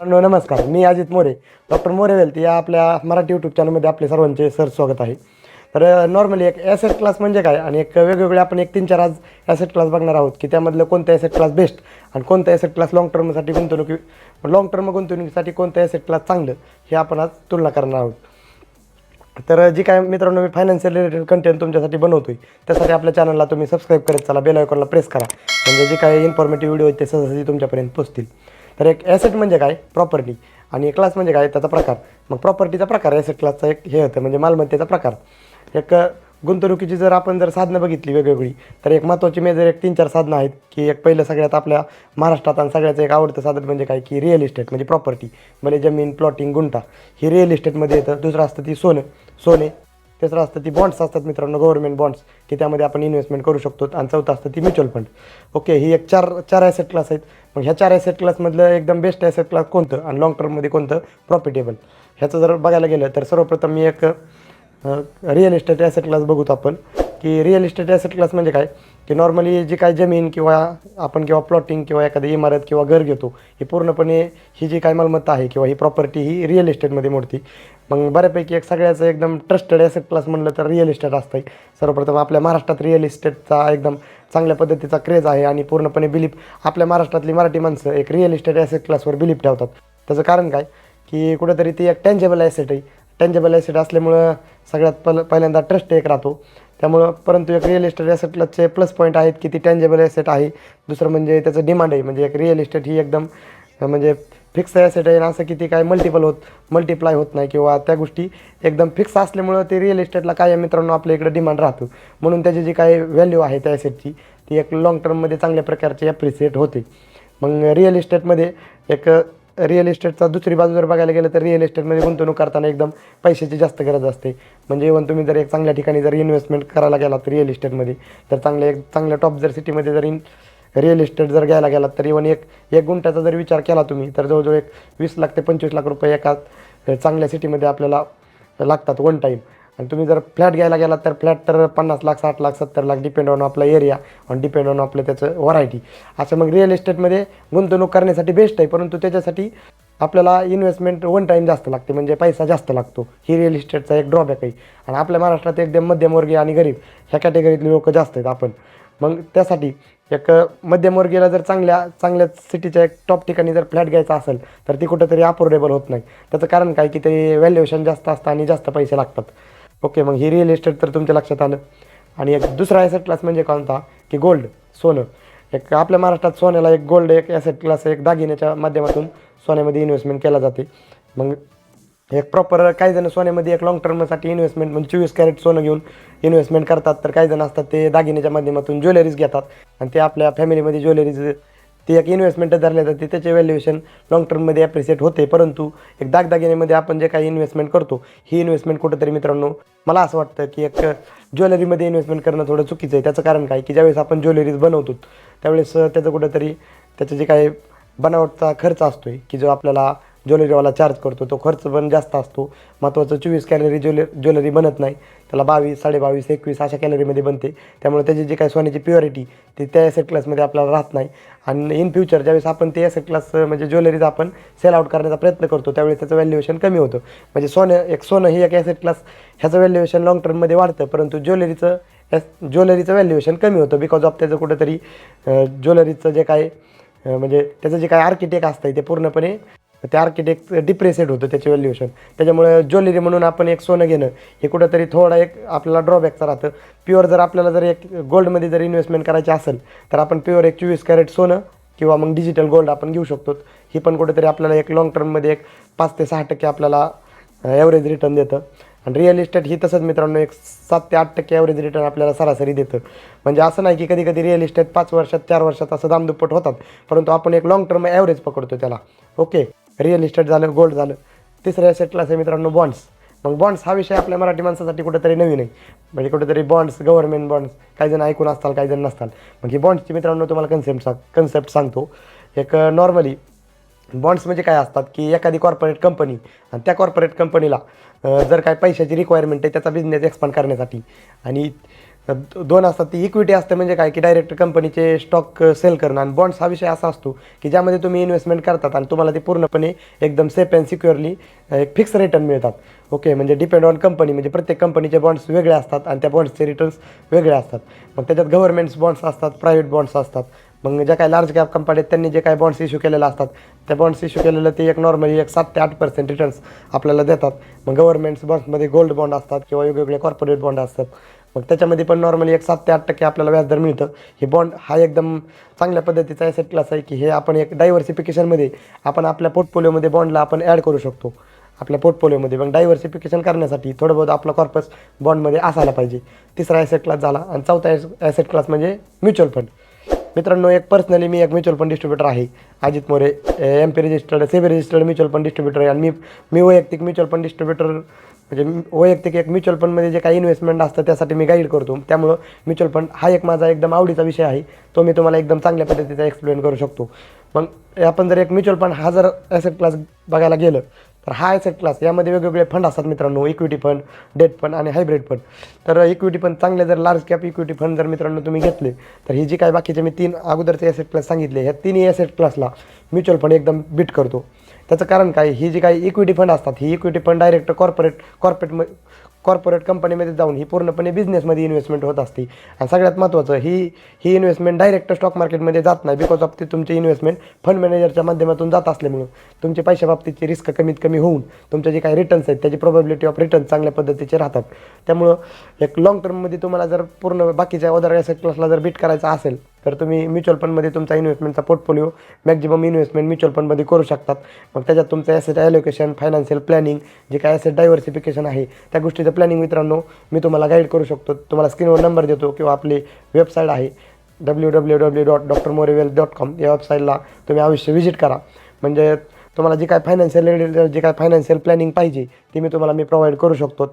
Hello नमस्कार. मी Ajit More. Doctor More wealth या आपल्या मराठी यूट्यूब चॅनलमध्ये आपले सर्वांचे सर स्वागत आहे. तर नॉर्मली एक ॲसेट क्लास म्हणजे काय? आणि एक वेगवेगळे आपण एक तीन चार आज ॲसेट क्लास बघणार आहोत की त्यामधलं कोणत्या ॲसेट क्लास बेस्ट आणि कोणत्या ॲसेट क्लास लॉंग टर्मसाठी गुंतवणुकी लॉंग टर्म गुंतवणुकीसाठी कोणतं ॲसेट क्लास चांगलं हे आपण आज तुलना करणार आहोत. तर जी काय मित्रांनो मी फायनान्शियल रिलेटेड कंटेंट तुमच्यासाठी बनवतो आहे त्यासाठी आपल्या चॅनलला तुम्ही सबस्क्राईब करत चला बेल आयकॉनला प्रेस करा. म्हणजे जे काही इन्फॉर्मेटिव्ह व्हिडिओ आहेत ते सहजही तुमच्यापर्यंत पोहोचतील तर एक ॲसेट म्हणजे काय? प्रॉपर्टी आणि क्लास म्हणजे काय? त्याचा प्रकार. मग प्रॉपर्टीचा प्रकार ॲसेट क्लासचा एक हे होतं म्हणजे मालमत्तेचा प्रकार. एक गुंतवणुकीची जर आपण जर साधनं बघितली वेगवेगळी तर एक महत्त्वाची मेजर एक तीन चार साधनं आहेत की एक पहिलं सगळ्यात आपल्या महाराष्ट्रात आणि सगळ्याचं एक आवडतं साधन म्हणजे काय? की रिअल इस्टेट म्हणजे प्रॉपर्टी म्हणजे जमीन प्लॉटिंग गुंठा. ही रिअल इस्टेटमध्ये येतं दुसरं असतं ती सोनं. सोने तिसरं असतं ती बॉन्ड्स असतात मित्रांनो गव्हर्नमेंट बॉन्ड्स की त्यामध्ये आपण इन्व्हेस्टमेंट करू शकतो. आणि चौथं असतं ती म्युच्युअल फंड ओके ही एक चार चार ॲसेट क्लास आहेत. मग ह्या चार ॲसेट क्लासमधलं एकदम बेस्ट ॲसेट क्लास कोणतं? आणि लॉंग टर्ममध्ये कोणतं? प्रॉफिटेबल ह्याचं जर बघायला गेलं तर सर्वप्रथम मी एक रिअल इस्टेट ॲसेट क्लास बघूत आपण. की रिअल इस्टेट ॲसेट क्लास म्हणजे काय? की नॉर्मली जी काय जमीन किंवा आपण किंवा प्लॉटिंग किंवा एखादी इमारत किंवा घर घेतो ही पूर्णपणे ही जी काय मालमत्ता आहे किंवा ही प्रॉपर्टी ही रिअल इस्टेटमध्ये मोडती. मग बऱ्यापैकी एक सगळ्याचं एकदम ट्रस्टेड ॲसेट क्लास म्हणलं तर रिअल इस्टेट असतं सर्वप्रथम आपल्या महाराष्ट्रात रिअल इस्टेटचा एकदम चांगल्या पद्धतीचा क्रेज आहे आणि पूर्णपणे बिलीफ आपल्या महाराष्ट्रातली मराठी माणसं एक रिअल इस्टेट ॲसेट क्लासवर बिलीफ ठेवतात. त्याचं कारण काय? की कुठेतरी ती एक टँजेबल ॲसेट आहे. टँजेबल ॲसेट असल्यामुळं सगळ्यात पल पहिल्यांदा ट्रस्ट एक राहतो. त्यामुळं परंतु एक रिअल इस्टेट ॲसेटलाचे प्लस पॉईंट आहेत की ती टँजेबल ॲसेट आहे. दुसरं म्हणजे त्याचं डिमांड आहे. म्हणजे एक रिअल इस्टेट ही एकदम म्हणजे फिक्स ॲसेट आहे. असं की ती काय मल्टिपल होत मल्टिप्लाय होत नाही किंवा त्या गोष्टी एकदम फिक्स असल्यामुळं ते रिअल इस्टेटला काय मित्रांनो आपल्या इकडे डिमांड राहतो. म्हणून त्याची जी काय व्हॅल्यू आहे त्या ॲसेटची ती एक लॉंग टर्ममध्ये चांगल्या प्रकारची ॲप्रिसिएट होते. मग रिअल इस्टेटमध्ये एक रिअल इस्टेटचा दुसरी बाजू जर बघायला गेलं तर रिअल इस्टेटमध्ये गुंतवणूक करताना एकदम पैशाची जास्त गरज असते. म्हणजे इव्हन तुम्ही जर एक चांगल्या ठिकाणी जर इन्व्हेस्टमेंट करायला गेलात तर रिअल इस्टेटमध्ये तर चांगल्या एक चांगल्या टॉप जर सिटीमध्ये जर इन रिअल इस्टेट जर घ्यायला गेलात तर इव्हन एक एक गुंठ्याचा जर विचार केला तुम्ही तर जवळजवळ एक वीस लाख ते पंचवीस लाख रुपये एका चांगल्या सिटीमध्ये आपल्याला लागतात वन टाईम आणि तुम्ही जर फ्लॅट घ्यायला गेलात तर फ्लॅट तर पन्नास लाख साठ लाख सत्तर लाख डिपेंड ऑन आपला एरिया आणि डिपेंड ऑन आपलं त्याचं व्हरायटी असं मग रिअल इस्टेटमध्ये गुंतवणूक करण्यासाठी बेस्ट आहे परंतु त्याच्यासाठी आपल्याला इन्व्हेस्टमेंट वन टाईम जास्त लागते म्हणजे पैसा जास्त लागतो. ही रिअल इस्टेटचा एक ड्रॉबॅक आहे. आणि आपल्या महाराष्ट्रात एकदम मध्यमवर्गीय आणि गरीब ह्या कॅटेगरीतले लोक जास्त आहेत आपण. मग त्यासाठी एक मध्यमवर्गीयाला जर चांगल्या चांगल्या सिटीच्या एक टॉप ठिकाणी जर फ्लॅट घ्यायचा असेल तर ती कुठंतरी अफोर्डेबल होत नाही. त्याचं कारण काय की ते व्हॅल्युएशन जास्त असतं आणि जास्त पैसे लागतात. ओके मग ही रिअल इस्टेट तर तुमच्या लक्षात आलं. आणि एक दुसरा ॲसेट क्लास म्हणजे कोणता? की गोल्ड सोनं. एक आपल्या महाराष्ट्रात सोन्याला एक गोल्ड एक ॲसेट क्लास एक दागिन्याच्या माध्यमातून सोन्यामध्ये इन्व्हेस्टमेंट केला जाते. मग एक प्रॉपर काही जण सोन्यामध्ये एक लॉंग टर्मसाठी इन्व्हेस्टमेंट म्हणजे चोवीस कॅरेट सोनं घेऊन इन्व्हेस्टमेंट करतात. तर काही जण असतात ते दागिन्याच्या माध्यमातून ज्वेलरीज घेतात. आणि ते आपल्या फॅमिलीमध्ये ज्वेलरीज ते एक इन्व्हेस्टमेंट धरले जाते. त्याचे व्हॅल्युएशन लॉंग टर्ममध्ये ॲप्रिसिएट होते. परंतु एक दागदागिन्यामध्ये आपण जे काही इन्व्हेस्टमेंट करतो ही इन्व्हेस्टमेंट कुठंतरी मित्रांनो मला असं वाटतं की एक ज्वेलरीमध्ये इन्व्हेस्टमेंट करणं थोडं चुकीचं आहे. त्याचं कारण काय? की ज्यावेळेस आपण ज्वेलरीज बनवतो त्यावेळेस त्याचं कुठंतरी त्याचं जे काही बनावटचा खर्च असतो आहे की जो आपल्याला ज्वेलरीवाला चार्ज करतो तो खर्च पण जास्त असतो. महत्त्वाचं चोवीस कॅलरी ज्वेल ज्वेलरी बनत नाही. त्याला बावीस साडेबावीस एकवीस अशा कॅलरीमध्ये बनते. त्यामुळे त्याची जी काही सोन्याची प्युअरिटी ती त्या एसेट क्लासमध्ये आपल्याला राहत नाही. आणि इन फ्युचर ज्यावेळेस आपण ते ॲसेट क्लास म्हणजे ज्वेलरीज आपण सेल आउट करण्याचा प्रयत्न करतो त्यावेळेस त्याचं व्हॅल्युएशन कमी होतं. म्हणजे सोनं एक सोनं ही एक ॲसेट क्लास ह्याचं व्हॅल्युएशन लॉंग टर्ममध्ये वाढतं. परंतु ज्वेलरीचं ॲस ज्वेलरीचं व्हॅल्युएशन कमी होतं. बिकॉज ऑफ त्याचं कुठंतरी ज्वेलरीचं जे काय म्हणजे त्याचं जे काय आर्किटेक्ट असतं ते पूर्णपणे ते आर्किटेक्ट डिप्रेसेड होतं त्याचे व्हॅल्युएशन त्याच्यामुळे ज्वेलरी म्हणून आपण एक सोनं घेणं हे कुठंतरी थोडा एक आपल्याला ड्रॉबॅकचा राहतं. प्युअर जर आपल्याला जर एक गोल्डमध्ये जर इन्व्हेस्टमेंट करायची असेल तर आपण प्युअर एक चोवीस कॅरेट सोनं किंवा मग डिजिटल गोल्ड आपण घेऊ शकतो. ही पण कुठेतरी आपल्याला एक लॉंग टर्ममध्ये एक पाच ते सहा टक्के आपल्याला ॲव्हरेज रिटर्न देतं. आणि रिअल इस्टेट ही तसंच मित्रांनो एक सात ते आठ टक्के ॲव्हरेज रिटर्न आपल्याला सरासरी देतं. म्हणजे असं नाही की कधी कधी रिअल इस्टेट पाच वर्षात चार वर्षात असं दामदुप्पट होतात परंतु आपण एक लॉंग टर्म ॲव्हरेज पकडतो त्याला. ओके रिअल इस्टेट झालं गोल्ड झालं. तिसऱ्या ॲसेट क्लास आहे मित्रांनो बॉन्ड्स मग बॉन्ड्स हा विषय आपल्या मराठी माणसासाठी कुठेतरी नवीन आहे. म्हणजे कुठेतरी बॉन्ड्स गव्हर्नमेंट बॉन्ड्स काही जण ऐकून असताल काही जण नसताल. मग ही बॉन्ड्सची मित्रांनो तुम्हाला कन्सेप्ट सांग कन्सेप्ट सांगतो. एक नॉर्मली बॉन्ड्स म्हणजे काय असतात की एखादी कॉर्पोरेट कंपनी आणि त्या कॉर्पोरेट कंपनीला जर काय पैशाची रिक्वायरमेंट आहे त्याचा बिझनेस एक्सपांड करण्यासाठी. आणि दोन असतात ती इक्विटी असते म्हणजे काय की डायरेक्ट कंपनीचे स्टॉक सेल करणं. आणि बॉन्ड्स हा विषय असा असतो की ज्यामध्ये तुम्ही इन्व्हेस्टमेंट करतात आणि तुम्हाला ते पूर्णपणे एकदम सेफ अँड सिक्युअरली एक फिक्स रिटर्न मिळतात. ओके म्हणजे डिपेंड ऑन कंपनी म्हणजे प्रत्येक कंपनीचे बॉन्ड्स वेगळे असतात आणि त्या बॉन्ड्सचे रिटर्न्स वेगळे असतात. मग त्याच्यात गव्हर्नमेंट्स बॉन्ड्स असतात प्रायव्हेट बॉन्ड्स असतात. मग ज्या काही लार्ज कॅप कंपन्या आहेत त्यांनी जे काही बॉन्ड्स इश्यू केलेले असतात त्या बॉन्ड्स इश्यू केलेलं ते एक नॉर्मली एक सात ते आठ पर्सेंट रिटर्न्स आपल्याला देतात. मग गव्हर्नमेंट्स बॉन्ड्समध्ये गोल्ड बॉन्ड असतात किंवा वेगवेगळे कॉर्पोरेट बॉन्ड असतात. मग त्याच्यामध्ये पण नॉर्मली एक सात ते आठ टक्के आपल्याला व्याजदर मिळतं. हे बॉन्ड हा एकदम चांगल्या पद्धतीचा ॲसेट क्लास आहे की हे आपण एक डायव्हर्सिफिकेशनमध्ये आपण आपल्या पोर्टफोलिओमध्ये बॉन्डला आपण ॲड करू शकतो. आपल्या पोर्टफोलिओमध्ये मग डायव्हर्सिफिकेशन करण्यासाठी थोडं बहुत आपला कॉर्पस बॉन्डमध्ये असायला पाहिजे. तिसरा ॲसेट क्लास झाला आणि चौथा ॲसेट क्लास म्हणजे म्युच्युअल फंड मित्रांनो एक पर्सनली मी एक म्युच्युअल फंड डिस्ट्रीब्युटर आहे. Ajit More M P registered SEBI registered mutual fund distributor आहे. आणि मी मी वैयक्तिक म्युच्युअल फंड डिस्ट्रीब्युटर म्हणजे वैयक्तिक एक म्युच्युअल फंडमध्ये जे काही इन्व्हेस्टमेंट असतं त्यासाठी मी गाईड करतो. त्यामुळं म्युच्युअल फंड हा एक माझा एकदम आवडीचा विषय आहे. तो मी तुम्हाला एकदम चांगल्या पद्धतीचा एक्सप्लेन करू शकतो. मग आपण जर एक म्युच्युअल फंड हा जर ॲसेट क्लास बघायला गेलं तर हा ॲसेट क्लास यामध्ये वेगवेगळे फंड असतात मित्रांनो. इक्विटी फंड डेट फंड आणि हायब्रिड फंड तर इक्विटी फंड चांगले जर लार्ज कॅप इक्विटी फंड जर मित्रांनो तुम्ही घेतले तर ही जी काही बाकीचे मी तीन अगोदरचे ॲसेट क्लास सांगितले ह्या तिन्ही ॲसेट क्लासला म्युच्युअल फंड एकदम बीट करतो. त्याचं कारण काय? ही जी काही इक्विटी फंड असतात ही equity fund direct corporate corporate corporate कंपनीमध्ये जाऊन ही पूर्णपणे बिझनेसमध्ये इन्व्हेस्टमेंट होत असते. आणि सगळ्यात महत्त्वाचं ही ही इन्व्हेस्टमेंट डायरेक्ट स्टॉक मार्केटमध्ये जात नाही बिकॉज ऑफ ती तुमची इन्व्हेस्टमेंट फंड मॅनेजरच्या माध्यमातून जात असल्यामुळं तुमचे पैशा बाबतीची रिस्क कमीत कमी होऊन तुमचे जे काही रिटर्न्स आहेत त्याची प्रॉबिलिटी ऑफ रिटर्न चांगल्या पद्धतीचे राहतात. त्यामुळं एक लॉंग टर्ममध्ये तुम्हाला जर पूर्ण बाकीच्या अदर ॲसेट क्लासला जर बीट करायचा असेल तर तुम्ही म्युच्युअल फंडमध्ये तुमचा इन्व्हेस्टमेंटचा पोर्टफोलिओ मॅक्झिमम इन्व्हेस्टमेंट म्युच्युअल फंडमध्ये करू शकतात. मग त्याच्यात तुमचं ॲसेट ॲलोकेशन फायनान्शियल प्लॅनिंग जे काय ॲसेट डायव्हर्सिफिकेशन आहे त्या गोष्टीचं प्लॅनिंग मित्रांनो मी तुम्हाला गाईड करू शकतो. तुम्हाला स्क्रीनवर नंबर देतो किंवा आपली वेबसाईट आहे W W W dot doctor More wealth dot com या वेबसाईटला तुम्ही अवश्य व्हिजिट करा. म्हणजे तुम्हाला जी काय फायनान्शियल रिलेटेड जे काय फायनान्शियल प्लॅनिंग पाहिजे ती मी तुम्हाला मी प्रोव्हाइड करू शकतो.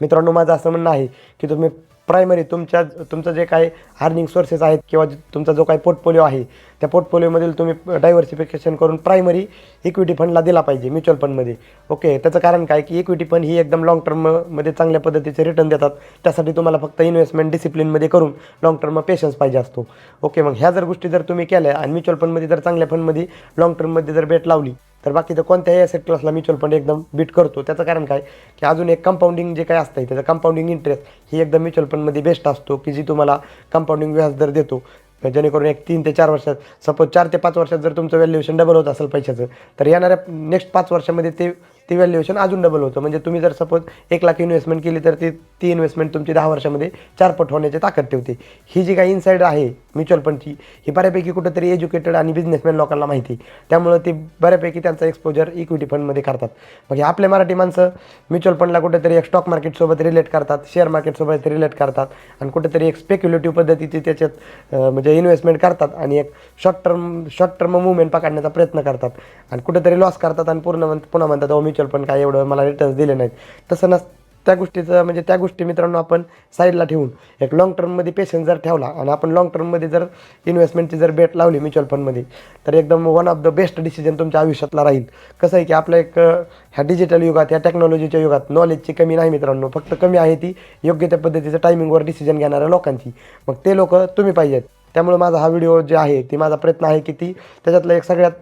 मित्रांनो माझं असं म्हणणं आहे की तुम्ही प्रायमरी तुमच्या तुमचं जे काही अर्निंग सोर्सेस आहेत किंवा तुमचा जो काही पोर्टफोलिओ आहे त्या पोर्टफोलिओमधील तुम्ही डायव्हर्सिफिकेशन करून प्रायमरी इक्विटी फंडला दिला पाहिजे म्युच्युअल फंडमध्ये ओके त्याचं कारण काय? की इक्विटी फंड ही एकदम लॉंग टर्ममध्ये चांगल्या पद्धतीचे रिटर्न देतात. त्यासाठी तुम्हाला फक्त इन्व्हेस्टमेंट डिसिप्लिनमध्ये करून लॉंग टर्म पेशन्स पाहिजे असतो. ओके मग ह्या जर गोष्टी जर तुम्ही केल्या आणि म्युच्युअल फंडमध्ये जर चांगल्या फंडमध्ये लॉंग टर्ममध्ये जर बेट लावली तर बाकीचं कोणत्याही असेट क्लासला म्युच्युअल फंड एकदम बीट करतो. त्याचं कारण काय? की अजून एक कंपाऊंडिंग जे काय असतं त्याचं कंपाऊंडिंग इंटरेस्ट ही एकदम म्युच्युअल फंडमध्ये बेस्ट असतो की जी तुम्हाला कंपाऊंडिंग व्याज दर देतो. जेणेकरून एक तीन ते चार वर्षात सपोज चार ते पाच वर्षात जर तुमचं व्हॅल्युएशन डबल होत असेल पैशाचं तर येणाऱ्या नेक्स्ट पाच वर्षामध्ये ते ती व्हॅल्युएशन अजून डबल होतं. म्हणजे तुम्ही जर सपोज एक लाख इन्व्हेस्टमेंट केली तर ती ती इन्व्हेस्टमेंट तुमची दहा वर्षामध्ये चारपट होण्याची ताकद ठेवते. ही जी काही इन्साईड आहे म्युच्युअल फंडची ही बऱ्यापैकी कुठंतरी एज्युकेटेड आणि बिझनेसमॅन लोकांना माहिती त्यामुळं ते बऱ्यापैकी त्यांचा एक्सपोजर इक्विटी फंडमध्ये करतात. मग आपले मराठी माणसं म्युच्युअल फंडला कुठेतरी एक स्टॉक मार्केटसोबत रिलेट करतात शेअर मार्केटसोबत रिलेट करतात आणि कुठेतरी एक स्पेक्युलेटिव्ह पद्धतीची त्याच्यात म्हणजे इन्व्हेस्टमेंट करतात आणि एक short term short term movement पकडण्याचा प्रयत्न करतात. आणि कुठेतरी लॉस करतात आणि पूर्ण पुन्हा म्हणतात म्युच्युअल म्युच्युअल फंड काय एवढं मला रिटर्न्स दिले नाहीत. तसं नस त्या गोष्टीचं म्हणजे त्या गोष्टी मित्रांनो आपण साईडला ठेवून एक लॉंग टर्ममध्ये पेशन्स जर ठेवला आणि आपण लॉंग टर्ममध्ये जर इन्व्हेस्टमेंटची जर बेट लावली म्युच्युअल फंडमध्ये तर एकदम one of the best decision तुमच्या आयुष्यातला राहील. कसं आहे की आपलं एक ह्या डिजिटल युगात ह्या टेक्नॉलॉजीच्या युगात नॉलेजची कमी नाही मित्रांनो. फक्त कमी आहे ती योग्य त्या पद्धतीचं टायमिंगवर डिसिजन घेणाऱ्या लोकांची. मग ते लोक तुम्ही पाहिजेत. त्यामुळे माझा हा व्हिडिओ जे आहे ती माझा प्रयत्न आहे की ती त्याच्यातलं एक सगळ्यात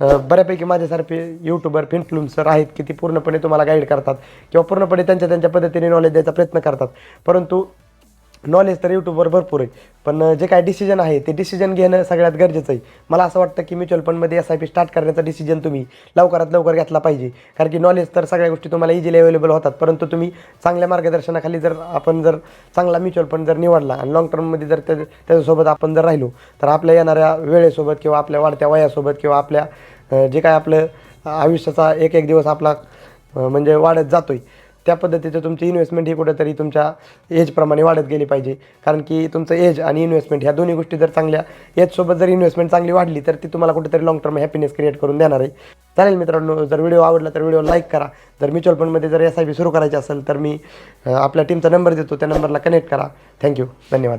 बऱ्यापैकी माझ्यासारखे यूट्यूबर इन्फ्लुएन्सर आहेत की ती पूर्णपणे तुम्हाला गाईड करतात किंवा पूर्णपणे त्यांच्या त्यांच्या पद्धतीने नॉलेज द्यायचा प्रयत्न करतात. परंतु नॉलेज तर यूट्यूबवर भरपूर आहे. पण जे काय डिसिजन आहे ते डिसिजन घेणं सगळ्यात गरजेचं आहे. मला असं वाटतं की म्युच्युअल फंडमध्ये एस आय पी स्टार्ट करण्याचा डिसिजन तुम्ही लवकरात लवकर घेतला पाहिजे. कारण की नॉलेज तर सगळ्या गोष्टी तुम्हाला इझिली अवेलेबल होतात. परंतु तुम्ही चांगल्या मार्गदर्शनाखाली जर आपण जर चांगला म्युच्युअल फंड जर निवडला आणि लॉंग टर्ममध्ये जर त्या त्याच्यासोबत आपण जर राहिलो तर आपल्या येणाऱ्या वेळेसोबत किंवा आपल्या वाढत्या वयासोबत किंवा आपल्या जे काय आपलं आयुष्याचा एक एक दिवस आपला म्हणजे वाढत जातोय. त्या पद्धतीचं तुमची इन्व्हेस्टमेंट ही कुठेतरी तुमच्या एजप्रमाणे वाढत गेली पाहिजे. कारण की तुमचं एज आणि इन्व्हेस्टमेंट ह्या दोन्ही गोष्टी जर चांगल्या एजसोबत जर इन्व्हेस्टमेंट चांगली वाढली तर ती तुम्हाला कुठेतरी लॉंग टर्म हॅपीनेस क्रिएट करून देणार आहे. चालेल मित्रांनो जर व्हिडिओ आवडला तर व्हिडिओ लाईक करा. जर म्युच्युअल फंडमध्ये जर एस आय पी सुरू करायची असेल तर मी आपल्या टीमचा नंबर देतो. त्या नंबरला कनेक्ट करा. थँक्यू धन्यवाद.